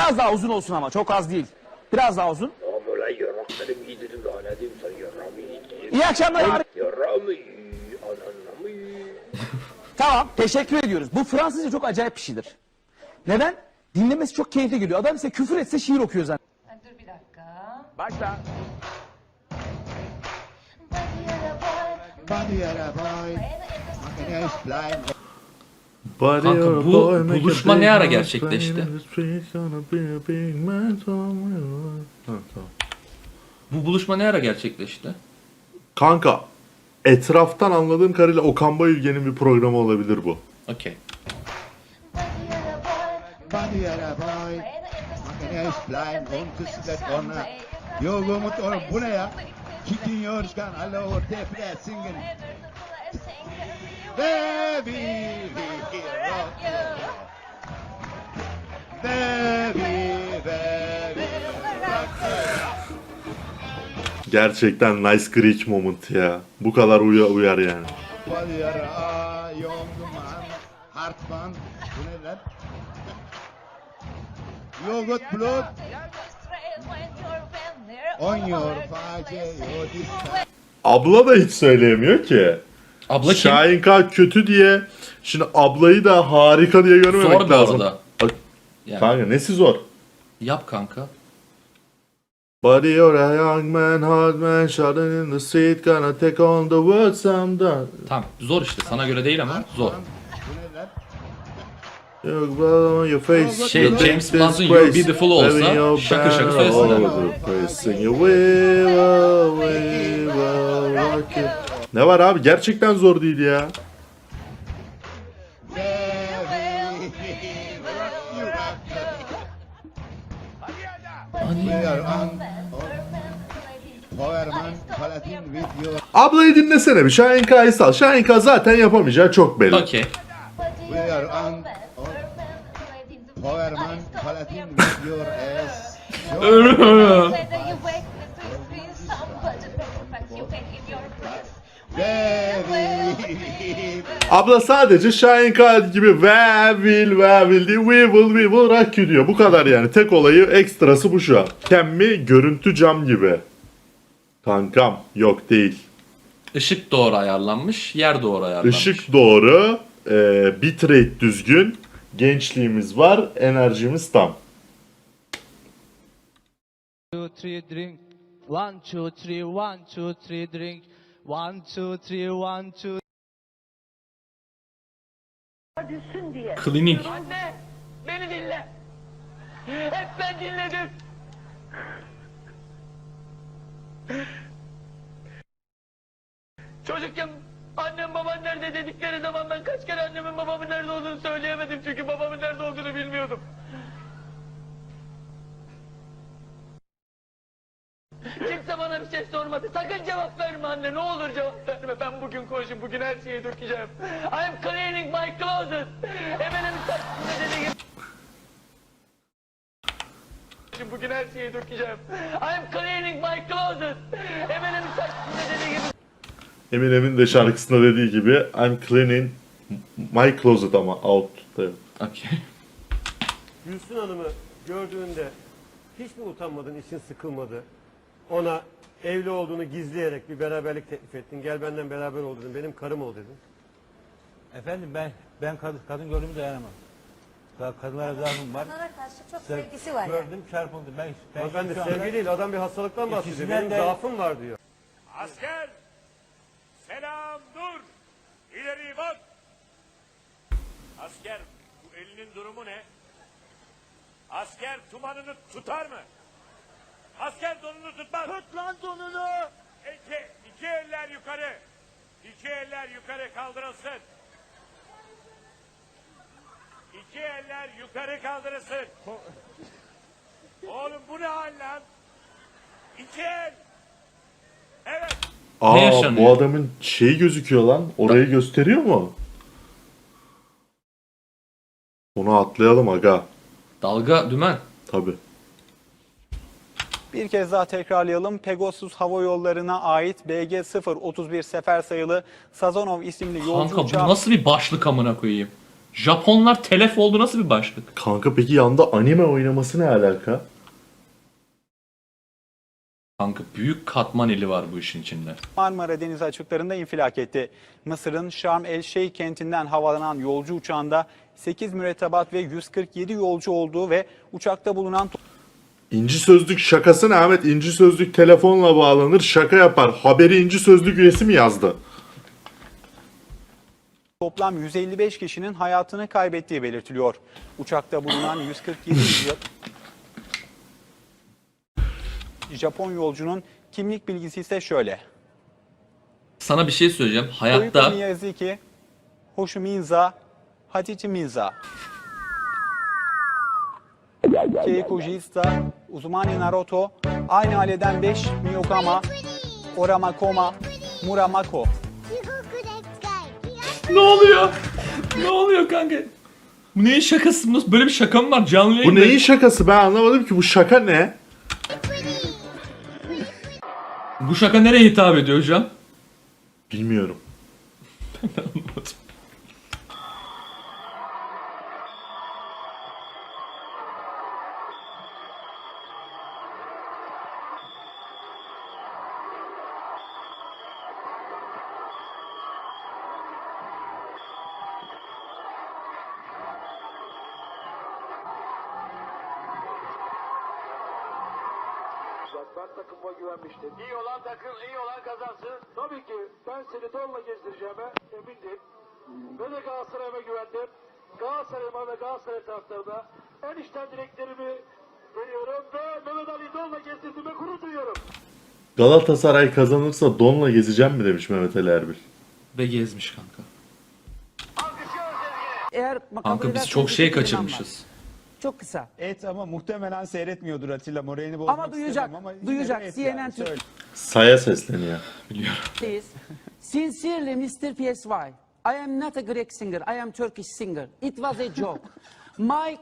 Biraz daha uzun olsun ama çok az değil. Biraz daha uzun. Lan sana. İyi akşamlar abi. Yaramı ananamı Tamam teşekkür ediyoruz. Bu Fransızca çok acayip bir şeydir. Neden? Dinlemesi çok keyifli geliyor. Adam size küfür etse şiir okuyor zaten. Ha, Dur bir dakika. Başla. Kanka bu buluşma ne ara gerçekleşti? Bu buluşma ne ara gerçekleşti? Kanka etraftan anladığım kadarıyla Okan Bayülgen'in bir programı olabilir bu. Okey. Bu ne ya? Kicking your gun. Alo ortaya Baby we rock you. Baby baby rock you. Gerçekten nice Greek moment ya. Bu kadar uya uyar yani. Body yara Yongman. Hartman. Bu ne lan? Yogurt blood. On your face. Abla da hiç söyleyemiyor ki. Abla kim? Şahin K kötü diye. Şimdi ablayı da harika diye görmemek Zor bu lazım. arada. Yani, Kanka nesi zor? yap kanka. Buddy you're a young man, hard man, shouting in the street, gonna take on the world someday. Tamam zor işte sana göre değil ama zor. Your blood on your face. Şey, you James make Blunt'un this You grace. Beautiful olsa Having your şakır şakır banner söylesinler. all over the place. Sing your we will, we will rock you. Ne var abi? Gerçekten zor değil ya. Ablayı dinlesene bir. Şahin K'yı sal. Şahin K zaten yapamayacağı çok belli. Okey. Abla sadece Şahin K gibi ve will ve will değil. We will we will rock you diyor. Bu kadar yani. Tek olayı ekstrası bu şu an. Kemmi görüntü cam gibi. Kankam yok değil. Işık doğru ayarlanmış, yer doğru ayarlanmış. Işık doğru, e, bitrate düzgün, gençliğimiz var, enerjimiz tam. two, three, drink. One, two, three, one, two, three, drink. One, two, three, one, two. Klinik. Anne beni dinle. Hep ben dinledim. Çocukken annem baban nerede dedikleri zaman ben kaç kere annemin babamın nerede olduğunu söyleyemedim çünkü babamın nerede olduğunu bilmiyordum. Kimse bana bir şey sormadı. Sakın cevap verme anne. Ne olur cevap verme. Ben bugün konuşayım. Bugün her şeyi dökeceğim. I'm cleaning my closet. Efendim saçma dediği gibi. Bugün her şeyi dökeceğim. I'm cleaning my closet. Efendim saçma dediği gibi. Eminem'in de şarkısında dediği gibi I'm cleaning my closet ama out. Okey. Gülsün Hanım'ı gördüğünde hiç mi utanmadın, için sıkılmadı? Ona evli olduğunu gizleyerek bir beraberlik teklif ettin. Gel benden beraber ol dedin. Benim karım ol dedin. Efendim ben ben kadın, kadın gördüğümü dayanamam. Ka- Kadınlara zaafım var. Onlara karşı çok Sev- sevgisi var yani. Gördüm çarpıldım. Ben, ben, Bak ben de şu anda- sevgi değil, adam bir hastalıktan bahsediyor. İkisinden Benim de- zaafım var diyor. Asker! Selam dur! İleri bak! Asker bu elinin durumu ne? Asker tumanını tutar mı? Asker donunu tutmaz. Tut lan donunu! İki, iki eller yukarı. İki eller yukarı kaldırılsın. İki eller yukarı kaldırılsın. Oğlum bu ne hal lan? İki el. Evet. Aa yaşanıyor? bu adamın şeyi gözüküyor lan. Orayı gösteriyor mu? Onu atlayalım aga. Dalga dümen. Tabi. Bir kez daha tekrarlayalım. Pegasus Hava Yolları'na ait BG-031 sefer sayılı Sazonov isimli yolcu Kanka bu uçağı nasıl bir başlık amına koyayım? Japonlar telef oldu nasıl bir başlık? Kanka peki yanda anime oynaması ne alaka? Kanka büyük katman eli var bu işin içinde. Marmara Denizi açıklarında infilak etti. Mısır'ın Şarm El Şeyh kentinden havalanan yolcu uçağında 8 mürettebat ve 147 yolcu olduğu ve uçakta bulunan İnci Sözlük şakası ne Ahmet? İnci Sözlük telefonla bağlanır şaka yapar. Haberi İnci Sözlük üyesi mi yazdı? toplam 155 kişinin hayatını kaybettiği belirtiliyor. Uçakta bulunan 147 Ja- Japon yolcunun kimlik bilgisi ise şöyle. Sana bir şey söyleyeceğim. Hayatta Miyazaki, Hoshiminza, Hachichiminza. Keiko Jista, Uzumani Naruto, aynı aileden 5 Miyokama, Oramakoma, Muramako. ne oluyor? ne oluyor kanka? Bu neyin şakası? Nasıl böyle bir şaka mı var? Canlı Bu yayında. neyin şakası ben anlamadım ki bu şaka ne? Bu şaka nereye hitap ediyor hocam? Bilmiyorum. Ben takımıma güvenmiştim. İyi olan takım, iyi olan kazansın. Tabii ki ben seni donla gezdireceğime emindim. Ve de Galatasaray'ıma güvendim. Galatasaray'ıma ve Galatasaray taraftarına en içten dileklerimi veriyorum ve Mehmet Ali donla gezdirdiğime gurur duyuyorum. Galatasaray kazanırsa donla gezeceğim mi demiş Mehmet Ali Erbil. Ve gezmiş kanka. Eğer Kanka biz çok şey kaçırmışız. Çok kısa. Evet ama muhtemelen seyretmiyordur Atilla Morey'ini Ama duyacak. duyacak. CNN Türk. Saya sesleniyor. Biliyorum. Please. Sincerely Mr. PSY. I am not a Greek singer. I am Turkish singer. It was a joke. My